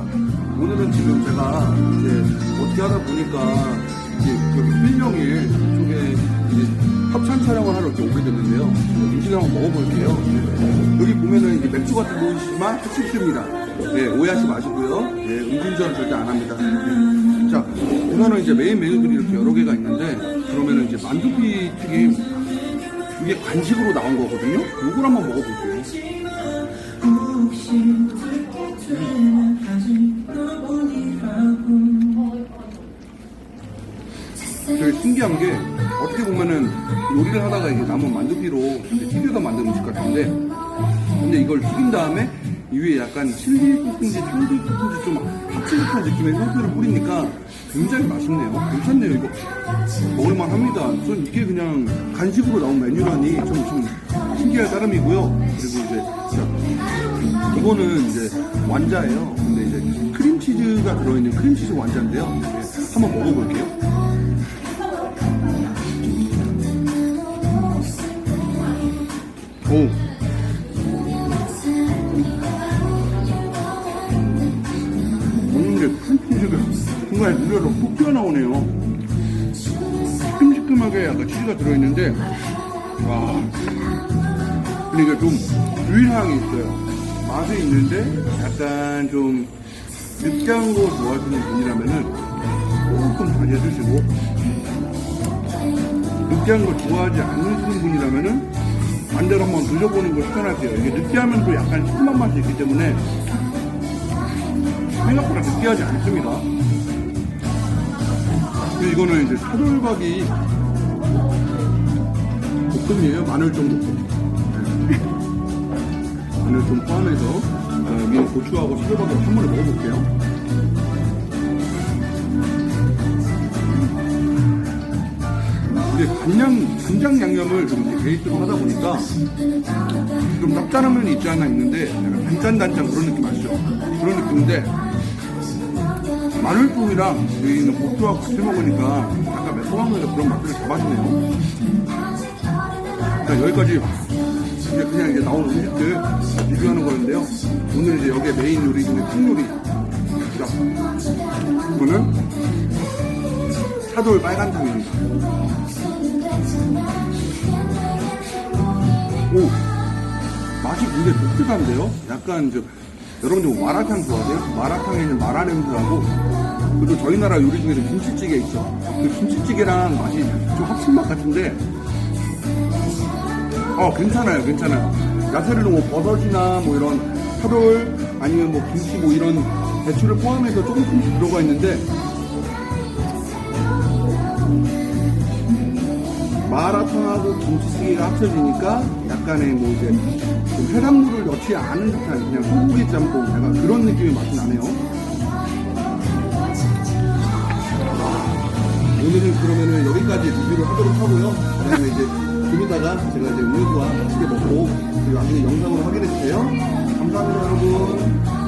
오늘은 지금 제가 이제 어떻게 하다 보니까 이제 여기 필명일 쪽에 이제 합찬 촬영을 하러 이렇게 오게 됐는데요. 음식을 한번 먹어볼게요. 네. 여기 보면은 이제 맥주 같은 거 보시지만 하칩스입니다. 네, 오해하지 마시고요. 네, 음주운전 절대 안 합니다. 네. 자, 우선은 이제 메인 메뉴들이 이렇게 여러 개가 있는데 그러면은 이제 만두피 튀김 이게 간식으로 나온 거거든요. 요걸 한번 먹어볼게요. 되게 신기한 게 어떻게 보면은 요리를 하다가 이게 남은 만두피로 튀겨서 만든 음식 같은데 근데 이걸 튀긴 다음에 이 위에 약간 칠리 소스인지 향도 소스인지 좀 듯한 느낌의 소스를 뿌리니까 굉장히 맛있네요. 괜찮네요 이거 먹을만 합니다. 전 이게 그냥 간식으로 나온 메뉴라니 좀, 좀 신기할 따름이고요. 그리고 이제 자, 이거는 이제 완자예요. 근데 이제 크림치즈가 들어있는 크림치즈 완자인데요. 네, 한번 먹어볼게요. 순간에 눈에서 푹 튀어나오네요. 시큼시큼하게 약간 치즈가 들어있는데, 와. 근데 이게 좀 유일하게 있어요. 맛은 있는데, 약간 좀 느끼한 거 좋아하시는 분이라면은 조금 자제해주시고, 느끼한 걸 좋아하지 않으시는 분이라면은 반대로 한번 드셔보는 걸 추천할게요. 이게 느끼하면 또 약간 시큼한 맛이 있기 때문에 생각보다 느끼하지 않습니다. 그리고 이거는 이제 차돌박이 볶음이에요. 마늘종 볶음. 마늘종 포함해서 어, 여기 고추하고 차돌박이를 한 번에 먹어볼게요. 이게 간장, 간장 양념을 좀 베이스로 하다 보니까 좀 짭짤한 면이 있지 않아 있는데 약간 단짠단짠 그런 느낌 아시죠? 그런 느낌인데 마늘종이랑 여기 있는 고추하고 같이 먹으니까 약간 매콤하면서 그런 맛들을 잡아주네요. 자, 여기까지 이제 그냥 이제 나온 음식들 리뷰하는 거였는데요. 오늘 이제 여기에 메인 요리 중에 콩 요리. 자, 이거는 차돌 빨간탕입니다. 오, 맛이 굉장히 독특한데요? 약간 저, 여러분들 마라탕 좋아하세요? 마라탕에는 마라 냄새하고, 그리고 저희 나라 요리 중에서 김치찌개 있죠? 그 김치찌개랑 맛이 좀 합친 맛 같은데, 어, 괜찮아요, 괜찮아요. 야채를 뭐 버섯이나 뭐 이런 차돌, 아니면 뭐 김치 뭐 이런 배추를 포함해서 조금씩 들어가 있는데, 마라탕하고 김치찌개가 합쳐지니까 약간의 뭐 이제 좀 해산물을 넣지 않은 듯한 그냥 소고기 짬뽕 약간 그런 느낌의 맛이 나네요. 오늘은 그러면은 여기까지 리뷰를 하도록 하고요. 그다음에 이제 좀 이따가 제가 이제 음료수와 맛있게 먹고 그리고 나중에 영상으로 확인해 주세요. 감사합니다 여러분.